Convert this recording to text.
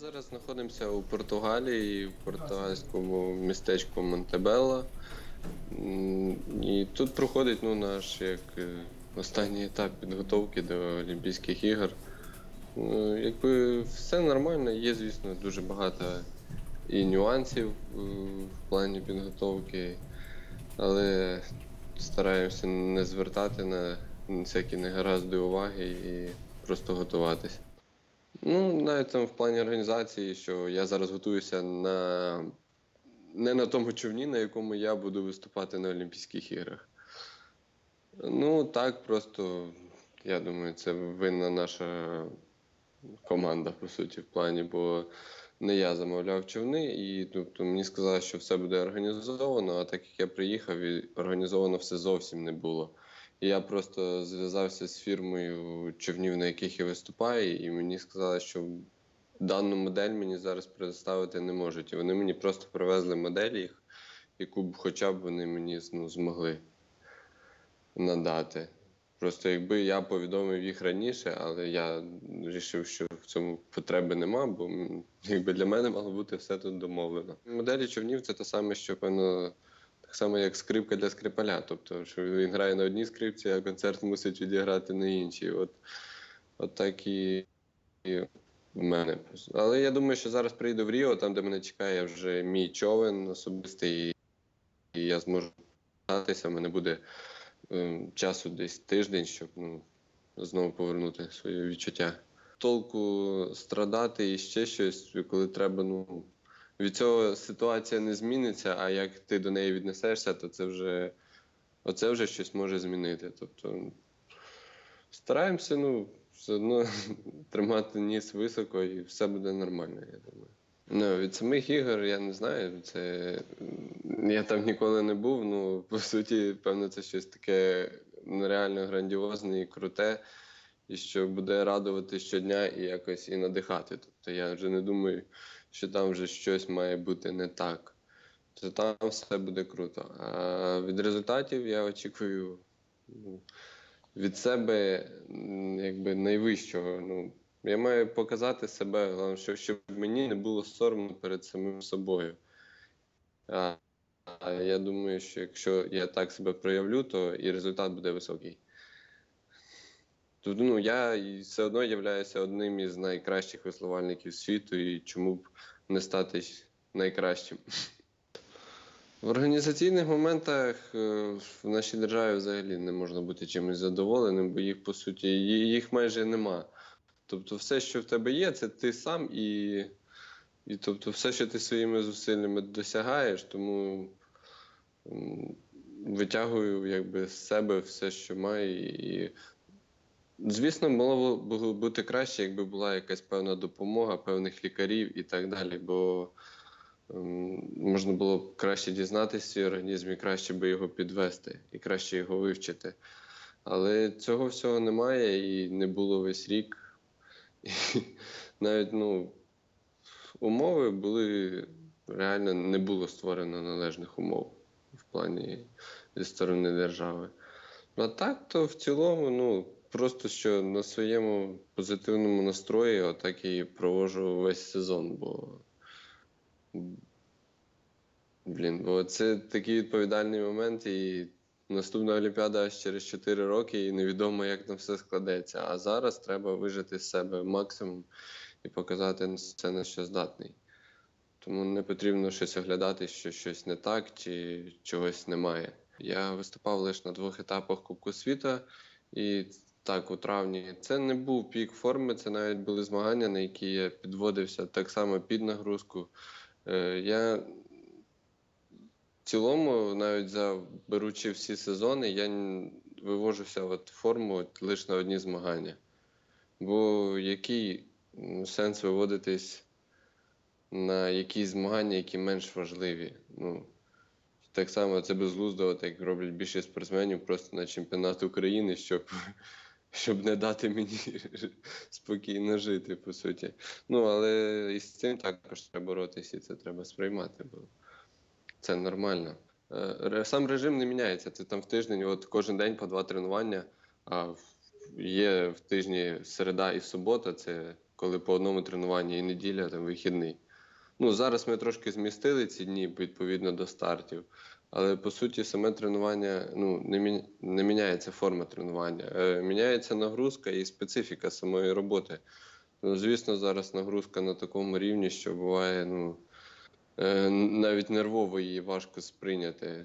зараз знаходимося у Португалії, в португальському містечку Монтебелло. І тут проходить ну, наш як е, останній етап підготовки до Олімпійських ігор. Ну, якби все нормально, є, звісно, дуже багато і нюансів е, в плані підготовки, але стараємося не звертати на всякі негаразди уваги і просто готуватися. Ну, навіть там в плані організації, що я зараз готуюся на не на тому човні, на якому я буду виступати на Олімпійських іграх. Ну, так, просто я думаю, це винна наша команда, по суті, в плані, бо не я замовляв човни, і тобто, мені сказали, що все буде організовано, а так як я приїхав, і організовано все зовсім не було. І я просто зв'язався з фірмою човнів, на яких я виступаю, і мені сказали, що дану модель мені зараз представити не можуть. І вони мені просто привезли модель їх, яку б хоча б вони мені ну, змогли надати. Просто якби я повідомив їх раніше, але я вирішив, що в цьому потреби нема, бо якби для мене мало бути все тут домовлено. Моделі човнів це те саме, що певно. Так само, як скрипка для скрипаля. Тобто, що він грає на одній скрипці, а концерт мусить відіграти на іншій. От, от так і, і в мене. Але я думаю, що зараз прийду в Ріо, там, де мене чекає вже мій човен особистий, і я зможу гратися. У мене буде е, часу десь тиждень, щоб ну, знову повернути своє відчуття. Толку страдати і ще щось, коли треба, ну від цього ситуація не зміниться, а як ти до неї віднесешся, то це вже оце вже щось може змінити. Тобто стараємося, ну, все одно тримати ніс високо і все буде нормально, я думаю. Ну, від самих ігор я не знаю. Це я там ніколи не був. Ну, по суті, певно, це щось таке нереально грандіозне і круте, і що буде радувати щодня і якось і надихати. Тобто я вже не думаю, що там вже щось має бути не так. То там все буде круто. А від результатів я очікую ну, від себе якби найвищого. Ну, я маю показати себе, головне, що, щоб мені не було соромно перед самим собою. А я думаю, що якщо я так себе проявлю, то і результат буде високий. Тобто, ну, я все одно являюся одним із найкращих веслувальників світу, і чому б не стати найкращим. В організаційних моментах е, в нашій державі взагалі не можна бути чимось задоволеним, бо їх по суті їх майже нема. Тобто, все, що в тебе є, це ти сам і, і тобто, все, що ти своїми зусиллями досягаєш, тому витягую якби з себе все, що маю. І, звісно, могло б бути краще, якби була якась певна допомога певних лікарів і так далі. Бо ем, можна було б краще дізнатися свій організм і краще би його підвести, і краще його вивчити. Але цього всього немає і не було весь рік. І навіть ну, умови були реально не було створено належних умов в плані зі сторони держави. А так, то в цілому, ну, просто що на своєму позитивному настрої отак і проводжу весь сезон, бо. Блін, бо це такий відповідальний момент, і наступна Олімпіада аж через 4 роки, і невідомо, як там все складеться. А зараз треба вижити з себе максимум і показати це на що здатний. Тому не потрібно щось оглядати, що щось не так чи чогось немає. Я виступав лише на двох етапах Кубку світу, і так, у травні це не був пік форми, це навіть були змагання, на які я підводився так само під нагрузку. Е, Я в цілому, навіть за беручи всі сезони, я вивожуся в форму лише на одні змагання. Бо який сенс виводитись на якісь змагання, які менш важливі? Ну, так само це безглуздо, як роблять більшість спортсменів просто на чемпіонат України, щоб, щоб не дати мені спокійно жити, по суті. Ну, але і з цим також треба боротися, і це треба сприймати, бо це нормально. Е, Сам режим не міняється. Це там в тиждень, от кожен день по два тренування. А є в тижні середа і субота, це коли по одному тренуванні і неділя, там вихідний. Ну, зараз ми трошки змістили ці дні відповідно до стартів, але по суті саме тренування ну, не, мі... не міняється форма тренування. Е, міняється нагрузка і специфіка самої роботи. Ну, звісно, зараз нагрузка на такому рівні, що буває, ну, е, навіть нервово її важко сприйняти.